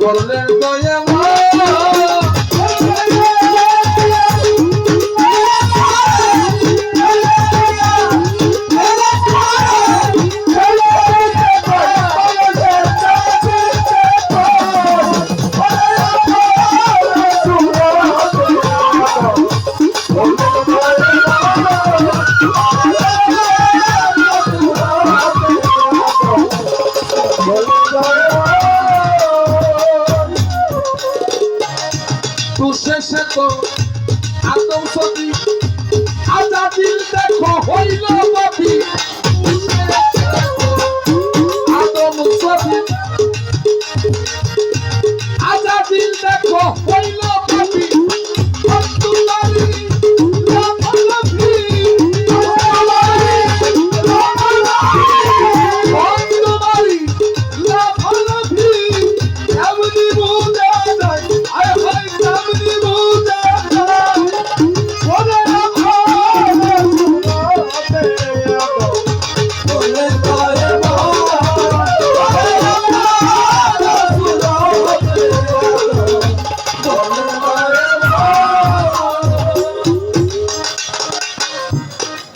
বললেন দয়া তু শেষে তো আদম সতী আজাদিল দেখো হইল বাপি আদম সতী আজাদিল দেখো হইল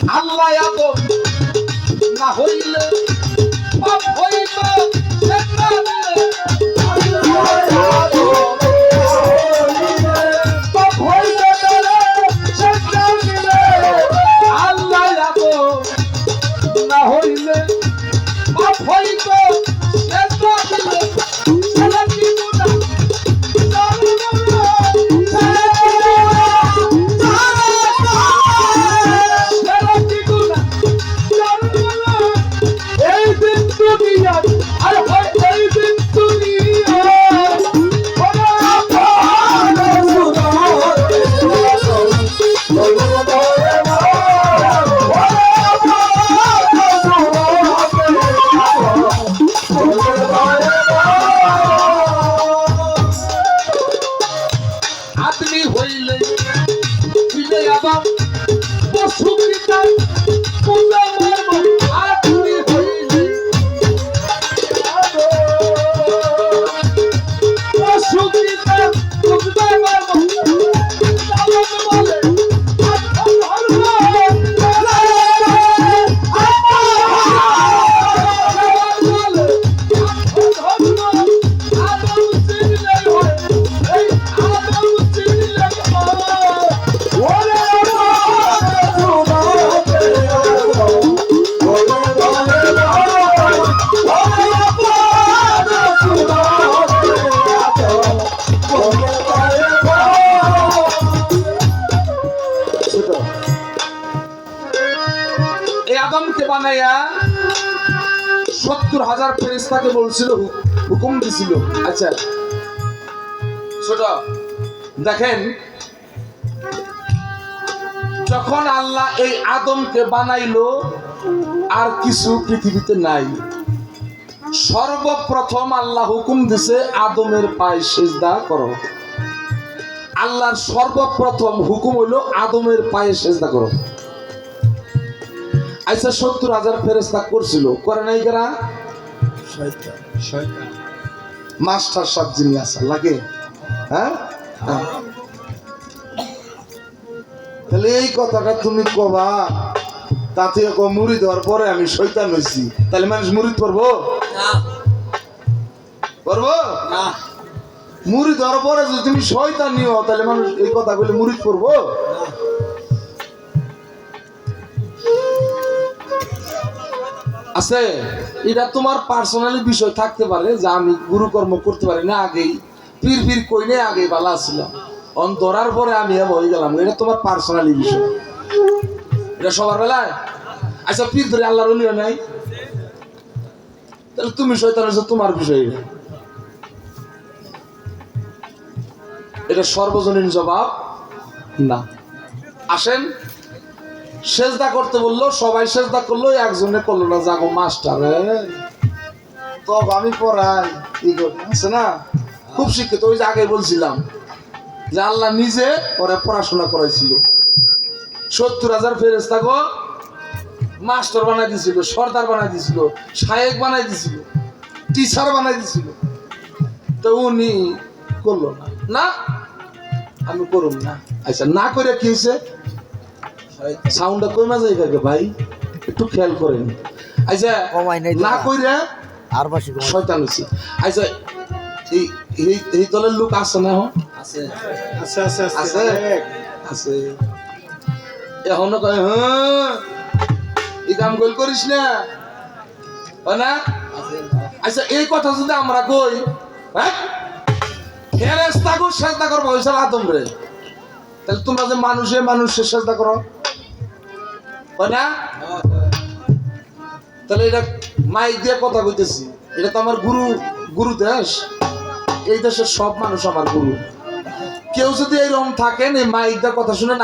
আল্লাহ আদম না হইলে পাপ সেটা দিলে পাপ হইলে বানাইয়া সত্তর হাজার ফেরিস্তাকে বলছিল হুকুম দিছিল। আচ্ছা ছোট, দেখেন, যখন আল্লাহ এই আদমকে বানাইলো, আর কিছু পৃথিবীতে নাই। সর্বপ্রথম আল্লাহ হুকুম দিছে, আদমের পায়ে সেজদা করো। আল্লাহর সর্বপ্রথম হুকুম হইল, আদমের পায়ে সেজদা করো। আচ্ছা সত্তর হাজার ফেরেস্তা করছিল। করে নাই কারা? মাস্টার সব জিনিস আছে লাগে? হ্যাঁ? হ্যাঁ। তাহলে এই কথাটা তুমি কবা তাতে মুড়ি দেওয়ার পরে আমি শৈতান হয়েছি তাহলে মানুষ মুড়ি পড়ব পড়ব মুড়ি দেওয়ার পরে যদি তুমি শয়তান নিও তাহলে মানুষ এই কথা বলে মুড়ি পড়ব আছে। এটা তোমার পার্সোনালি বিষয় থাকতে পারে যে আমি গুরুকর্ম করতে পারি না আগেই। পীর পীর কইনে আগে ভালো আসছিলাম অন ধরার পরে আমি হয়ে গেলাম। এটা তোমার পার্সোনালি বিষয়। এটা সবার বেলায়? আচ্ছা পীর ধরে আল্লাহর অলিও নাই। তাহলে তুমি শয়তান হচ্ছে তোমার বিষয় এটা সর্বজনীন জবাব না। আসেন। সেজদা করতে বলল, সবাই সেজদা করল, একজনে করল না যাগো মাস্টার তো আমি পড়াই, কি করি, আছে না? খুব শিক্ষিত, ওই যে আগে বলছিলাম যে আল্লাহ নিজে ওরা পড়াশোনা করাইছিল। সত্তর হাজার ফেরেস্তা গো, মাস্টার বানাই দিছিল, সর্দার বানাই দিছিল, শায়েক বানাই দিছিল, টিচার বানাই দিছিল। তো উনি করল না। না, আমি করুন না। আচ্ছা না করে কি হয়েছে সাউন্ডটা কই মাঝে কাকে ভাই। একটু খেয়াল করেন। আচ্ছা কমাই নাই না। কইরা আর বাসি শয়তান হয়েছে আচ্ছা এই এই দলের লোক আছে না আছে আছে আছে আছে আছে? এখনও কয় হ্যাঁ এই কাম গোল করিস না? ও না? আচ্ছা এই কথা যদি আমরা কই হ্যাঁ? ফেরেস্তা গো সেজদা করব হয়েছিল আদম রে। তাহলে তোমরা যে মানুষে মানুষের সেজদা করো।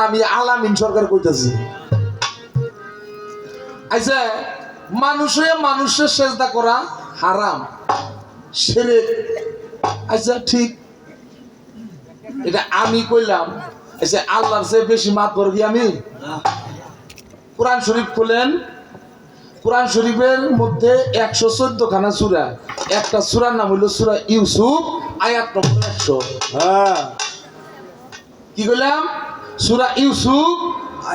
আমি আলামিন সরকার কইতেছি। আচ্ছা মানুষ মানুষের সেজদা করা হারাম। সেরে আচ্ছা ঠিক। এটা আমি কইলাম। আচ্ছা আল্লাহর বেশি মাত কি আমি? কোরআন শরীফ খুলেন কোরআন শরীফের মধ্যে একশো চোদ্দ খানা সুরা। একটা সুরার নাম হইল সুরা ইউসুফ আয়াত নম্বর একশো। হ্যাঁ। কি বললাম সুরা ইউসুফ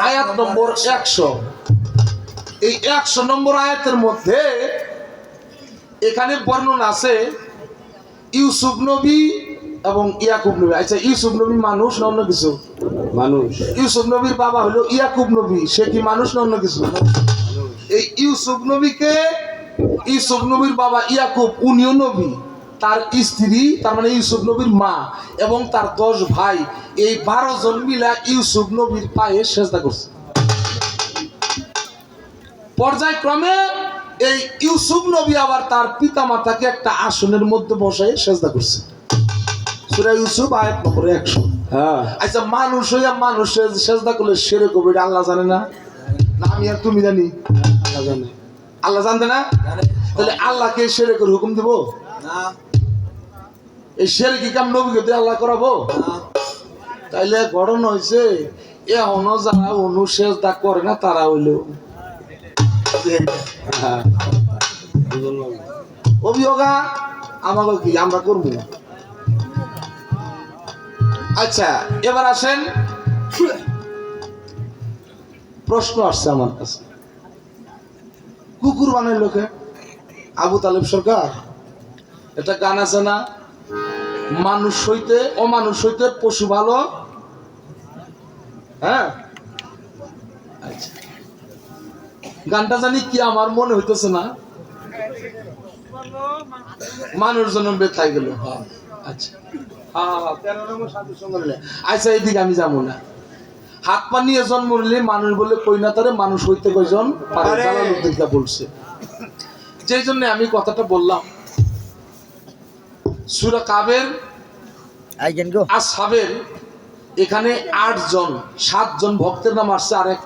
আয়াত নম্বর একশো। এই একশো নম্বর আয়াতের মধ্যে এখানে বর্ণনা আছে ইউসুফ নবী এবং ইয়াকুব নবী। আচ্ছা ইউসুফ নবী মানুষ না অন্য কিছু? মানুষ। ইউসুফ নবীর বাবা হলো ইয়াকুব নবী। সে কি মানুষ না অন্য কিছু? এই ইউসুফ নবীকে ইউসুফ নবীর বাবা ইয়াকুব উনিও নবী। তার স্ত্রী তার মানে ইউসুফ নবীর মা এবং তার দশ ভাই। এই বারো জন মিলা ইউসুফ নবীর পায়ে সেজদা করছে। পর্যায়ক্রমে এই ইউসুফ নবী আবার তার পিতা মাতাকে একটা আসনের মধ্যে বসায় সেজদা করছে। সুরা ইউসুফ আয়াত নম্বর একশো। হ্যাঁ। আচ্ছা মানুষ হইয়া মানুষের সেজদা করলে সেরে কবে এটা আল্লাহ জানে না? না আমি আর তুমি জানি। আল্লাহ জানে। আল্লাহ জানতে না? তাহলে আল্লাহকে সেরে করে হুকুম দিব? না। এই সেরে কি কাম নবীকে দিয়ে আল্লাহ করাবো? তাইলে ঘটনা হয়েছে এখনও যারা অনু সেজদা করে না তারা হইল হ্যাঁ। অভিযোগা আমাকে কি আমরা করব? আচ্ছা এবার আসেন। প্রশ্ন আসছে আমার কাছে। কুকুর বানাই লোকে, আবু তালেব সরকার, এটা গান আছে না? মানুষ হইতে অমানুষ হইতে পশু ভালো। হ্যাঁ? আচ্ছা। গানটা জানি কি আমার মনে হইতেছে না? মানুষ জন্ম বেথাই গেল। হ্যাঁ আচ্ছা। আচ্ছা এইদিকে আমি যাব না। হাত পা নিয়ে জন্ম নিলে মানুষ বলে কই না তারে মানুষ হইতে কয়জন। বলছে। যেই জন্য আমি কথাটা বললাম সুরা কাবের আর সাবের এখানে আট জন সাত জন ভক্তের নাম আসছে আর এক